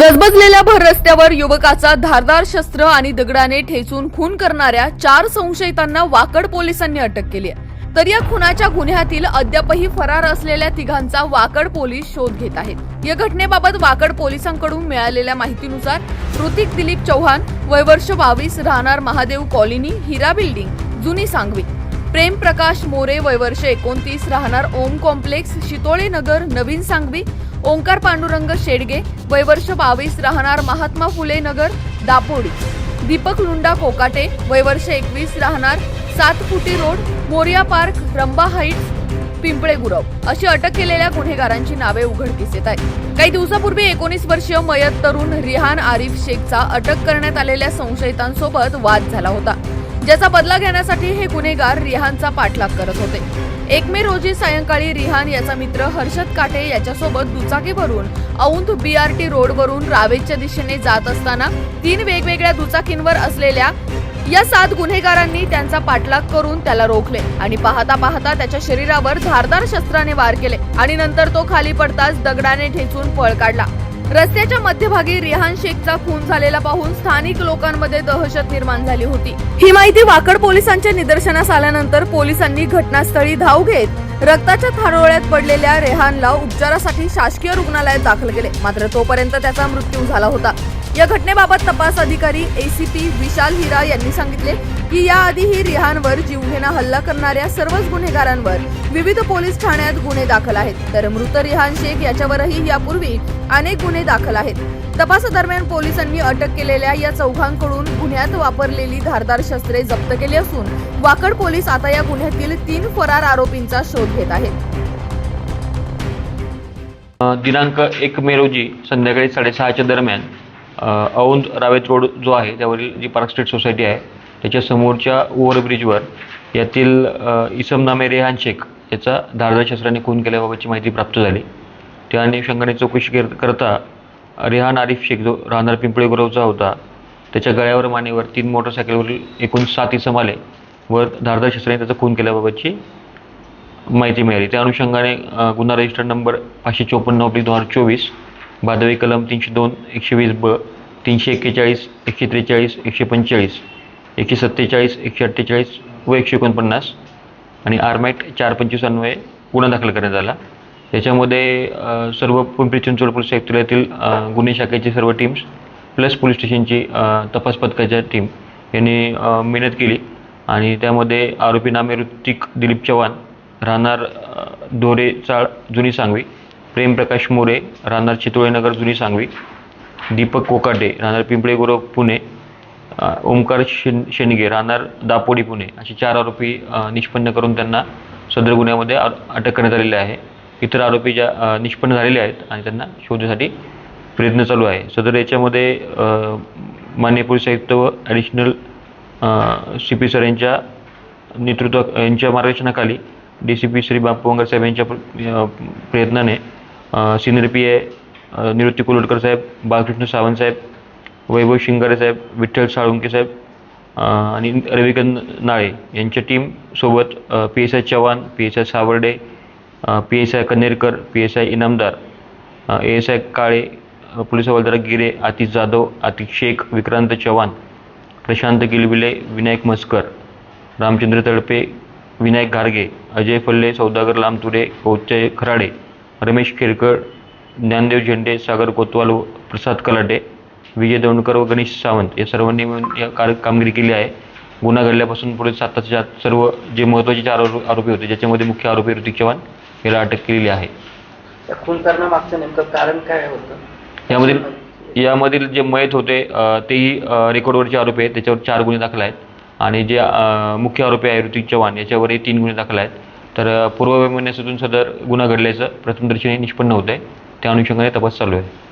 गजबजलेल्या भर रस्त्यावर युवकाचा धारदार शस्त्र आणि दगडाने ठेचून खून करणाऱ्या चार संशयितांना वाकड पोलिसांनी अटक केली आहे. तर या खुनाच्या गुन्ह्यातील अद्यापही फरार असलेल्या तिघांचा वाकड पोलीस शोध घेत आहेत. या घटनेबाबत वाकड पोलिसांकडून मिळालेल्या माहितीनुसार ऋतिक दिलीप चव्हाण वयवर्ष बावीस राहणार महादेव कॉलनी हिरा बिल्डिंग जुनी सांगवी प्रेम प्रकाश मोरे वयवर्ष एकोणतीस राहणार ओम कॉम्प्लेक्स शितोळे नगर नवीन सांगवी ओंकार पांडुरंग शेडगे वयवर्ष बावीस राहणार महात्मा फुले नगर दापोडी. दीपक लुंडा कोकाटे वयवर्ष एकवीस राहणार सातफुटी road Moriya park Ramba heights Pimple Gurav. अशी अटक केलेल्या गुन्हेगारांची नावे उघडकीस येत आहेत. काही दिवसापूर्वी एकोणीस वर्षीय मयत तरुण रिहान आरिफ शेखचा अटक करण्यात आलेल्या संशयितांसोबत वाद झाला होता. ज्याचा बदला घेण्यासाठी हे गुन्हेगार रिहानचा पाठलाग करत होते. एक मे रोजी सायंकाळी रिहान याचा मित्र हर्षद काटे याच्यासोबत दुचाकी भरून औंध बीआरटी रोडवरून रावेच्या दिशेने जात असताना तीन वेगवेगळ्या दुचाकींवर असलेल्या या सात गुन्हेगारांनी त्यांचा पाठलाग करून त्याला रोखले आणि पाहता पाहता त्याच्या शरीरावर धारदार शस्त्राने वार केले आणि नंतर तो खाली पडताच दगडाने ठेचून पळ काढला. रस्त्याच्या मध्यभागी रिहान शेखचा खून झालेला पाहून स्थानिक लोकांमध्ये दहशत निर्माण झाली होती. ही माहिती वाकड पोलिसांच्या निदर्शनास आल्यानंतर पोलिसांनी घटनास्थळी धाव घेत रक्ताच्या थारोळ्यात पडलेल्या रेहानला उपचारासाठी शासकीय रुग्णालयात दाखल केले. मात्र तोपर्यंत त्याचा मृत्यू झाला होता. या घटनेबाबत तपास अधिकारी एसीपी विशाल हिरा यांनी सांगितले की याआधीही रिहानवर जीवघेणा हल्ला करणाऱ्या सर्वच गुन्हेगारांवर विविध पोलीस ठाण्यात गुन्हे दाखल आहेत. तर मृत रिहान शेख याच्यावरही यापूर्वी अनेक गुन्हे दाखल आहेत. तपासादरम्यान पोलिसांनी अटक केलेल्या या चौघांकडून गुन्ह्यात वापरलेली धारदार शस्त्रे जप्त केली असून वाकड पोलीस आता या गुन्ह्यातील तीन फरार आरोपींचा शोध घेत आहेत. दिनांक एक मे रोजी संध्याकाळी साडेसहाच्या दरम्यान औंध रावेत रोड जो आहे त्यावरील जी पार्क स्ट्रीट सोसायटी आहे त्याच्या समोरच्या ओव्हरब्रिजवर यातील इसम नामे रेहान शेख याचा धारदार शस्त्राने खून केल्याबाबतची माहिती प्राप्त झाली. त्या अनुषंगाने चौकशी करता रेहान आरिफ शेख जो राहणार पिंपळे गुरवचा होता त्याच्या गळ्यावर मानेवर तीन मोटरसायकलवरील एकूण सात इसम आले व धारदार शस्त्राने त्याचा खून केल्याबाबतची माहिती मिळाली. त्या अनुषंगाने गुन्हा रजिस्टर नंबर पाचशे चोपन्न ऑब्लिक दोन हजार चोवीस भादवी कलम तीनशे दोन एकशे वीस ब तीनशे एक्केचाळीस एकशे त्रेचाळीस एकशे पंचेचाळीस एकशे सत्तेचाळीस एकशे अठ्ठेचाळीस व एकशे एकोणपन्नास. आणि आरमॅट चार पंचवीस अन्वये गुन्हा दाखल करण्यात आला. त्याच्यामध्ये सर्व पिंपरी चिंचवड पोलीस आयुक्तालयातील गुन्हे शाखेची सर्व टीम्स प्लस पोलीस स्टेशनची तपास पथकाच्या टीम यांनी मेहनत केली. आणि त्यामध्ये आरोपी नामे ऋतिक दिलीप चव्हाण राहणार अ, दोरे चाळ जुनी सांगवी प्रेमप्रकाश मोरे राहणार चितोळेनगर जुनी सांगवी. दीपक कोकाटे राहणार पिंपळेगुरव पुणे. ओंकार ओमकार शेन शेंडगे राहणार दापोडी पुणे. असे चार आरोपी निष्पन्न करून त्यांना सदर गुन्ह्यामध्ये अटक करण्यात आलेली आहे. इतर आरोपी ज्या निष्पन्न झालेले आहेत आणि त्यांना शोधण्यासाठी प्रयत्न चालू आहे. सदर याच्यामध्ये मान्य पोलीस आयुक्त व ॲडिशनल सी पी सर यांच्या नेतृत्व यांच्या मार्गदर्शनाखाली D C P Shri Bapu Wangar साहेब यांच्या प्रयत्नाने senior P A Nivrutti Kulotkar साहेब बालकृष्ण सावंत साहेब वैभव शिंगारे साहेब विठ्ठल साळुंके साहेब आणि रविकांत नाळे यांच्या टीमसोबत P S I Chavan P S I Savarde P S I Kanerkar P S I Inamdar A S I Kale police हवालदार गिरे आतिश जाधव आतिक शेख विक्रांत चव्हाण प्रशांत गिलबिले विनायक मस्कर रामचंद्र तळपे विनायक घारगे अजय फल्ले सौदागर लामतुरे कौचय खराडे रमेश खेरकर ज्ञानदेव झेंडे सागर कोतवाल व प्रसाद कलाटे विजय दौंडकर व गणेश सावंत या सर्वांनी मिळून या कार कामगिरी केली आहे. गुन्हा घडल्यापासून पुढे साताच्या सर्व जे महत्त्वाचे चार आरो- आरोपी होते ज्याच्यामध्ये मुख्य आरोपी ऋतिक चव्हाण याला अटक केलेली आहे. त्या खून करण्यामागचं नेमकं कारण काय होतं? यामधील यामधील जे मयत होते तेही रेकॉर्डवरचे आरोपी आहेत त्याच्यावर चार गुन्हे दाखल आहेत. आणि जे मुख्य आरोपी आहे ऋतिक चव्हाण याच्यावरही तीन गुन्हे दाखल आहेत. तर पूर्व वैमनस्यातून सदर गुन्हा घडल्याचं प्रथमदर्शनी निष्पन्न होत आहे त्या अनुषंगाने तपास चालू आहे.